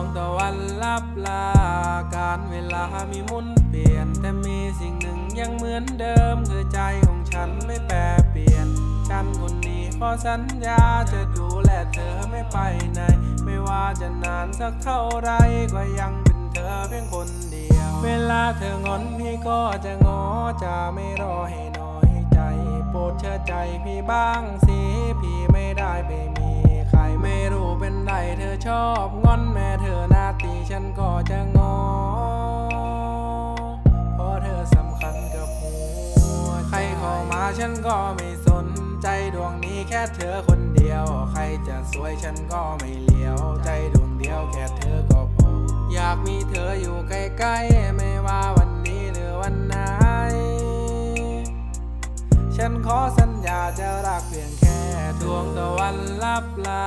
องตะวันลับลา การเวลามีมุนเปลี่ยน แต่มีสิ่งหนึ่งยังเหมือนเดิม คือใจของฉันไม่แปรเปลี่ยน ฉันคนนี้ขอสัญญาจะดูแลเธอไม่ไปไหน ไม่ว่าจะนานสักเท่าไรก็ยังเป็นเธอเพียงคนเดียว เวลาเธองอนพี่ก็จะงอจะไม่รอให้น้อยใจ โปรดเชื่อใจพี่บ้างสิพี่ไม่ได้ ชอบงอนแม่เธอหน้าตีฉันก็จะงอ เพราะเธอสำคัญกับหัว ใครเข้ามาฉันก็ไม่สน ใจดวงนี้แค่เธอคนเดียว ใครจะสวยฉันก็ไม่เลี้ยว ใจดวงเดียวแค่เธอก็พอ อยากมีเธออยู่ใกล้ๆ ไม่ว่าวันนี้หรือวันไหน ฉันขอสัญญาจะรักเพียงแค่ ดวงตะวันลับลา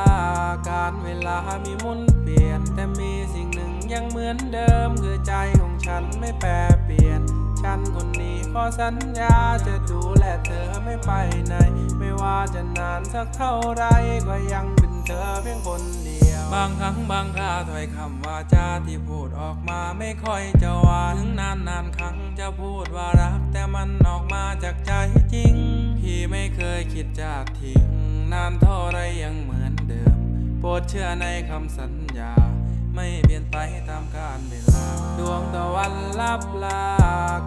การเวลามีมุนเปลี่ยน แต่มีสิ่งหนึ่งยังเหมือนเดิม คือใจของฉันไม่แปรเปลี่ยน ฉันคนนี้ขอสัญญาจะดูแลเธอไม่ไปไหน ไม่ว่าจะนานสักเท่าไรก็ยังเป็นเธอเพียงคนเดียว บางครั้งบางคราถ้อยคำว่าจาที่พูดออกมาไม่ค่อยจะหวานถึงนานนานครั้งจะพูดว่ารัก แต่มันออกมาจากใจจริง พี่ไม่เคยคิดจะทิ้ง นานเท่าไรยังเหมือนเดิม โปรดเชื่อในคำสัญญา ไม่เปลี่ยนไปตามกาลเวลา ดวงตะวันลับลา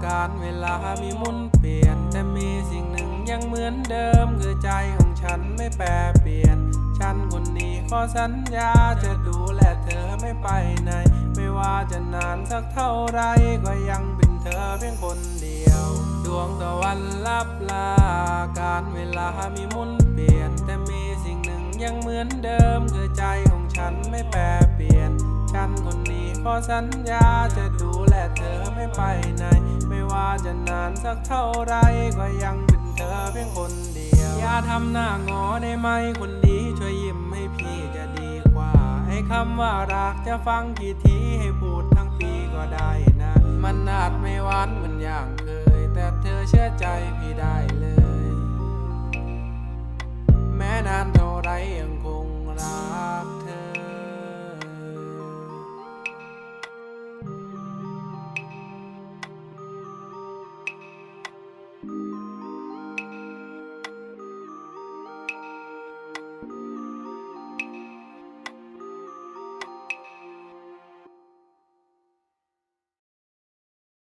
การเวลามีมุนเปลี่ยน แต่มีสิ่งหนึ่งยังเหมือนเดิม คือใจของฉันไม่แปรเปลี่ยน ฉันคนนี้ขอสัญญาจะดูแลเธอไม่ไปไหน ไม่ว่าจะนานสักเท่าไรก็ยังเป็น ธอเพียงคนเดียว ดวงตะวันลับลา การเวลามีมุนเปลี่ยน แต่มีสิ่งหนึ่งยังเหมือนเดิม คือใจของฉันไม่แปรเปลี่ยน ฉันคนนี้ขอสัญญาจะดูแลเธอไม่ไปไหน ไม่ว่าจะนานสักเท่าไรก็ยังเป็นเธอเพียงคนเดียว อย่าทำหน้างอได้ไหมคนดีช่วยยิ้มให้พี่จะดีกว่า ให้คำว่ารักจะฟังกี่ทีให้พูดทั้งปีก็ได้นะ มันอาจไม่หวานเหมือนอย่างเคย แต่เธอเชื่อใจพี่ได้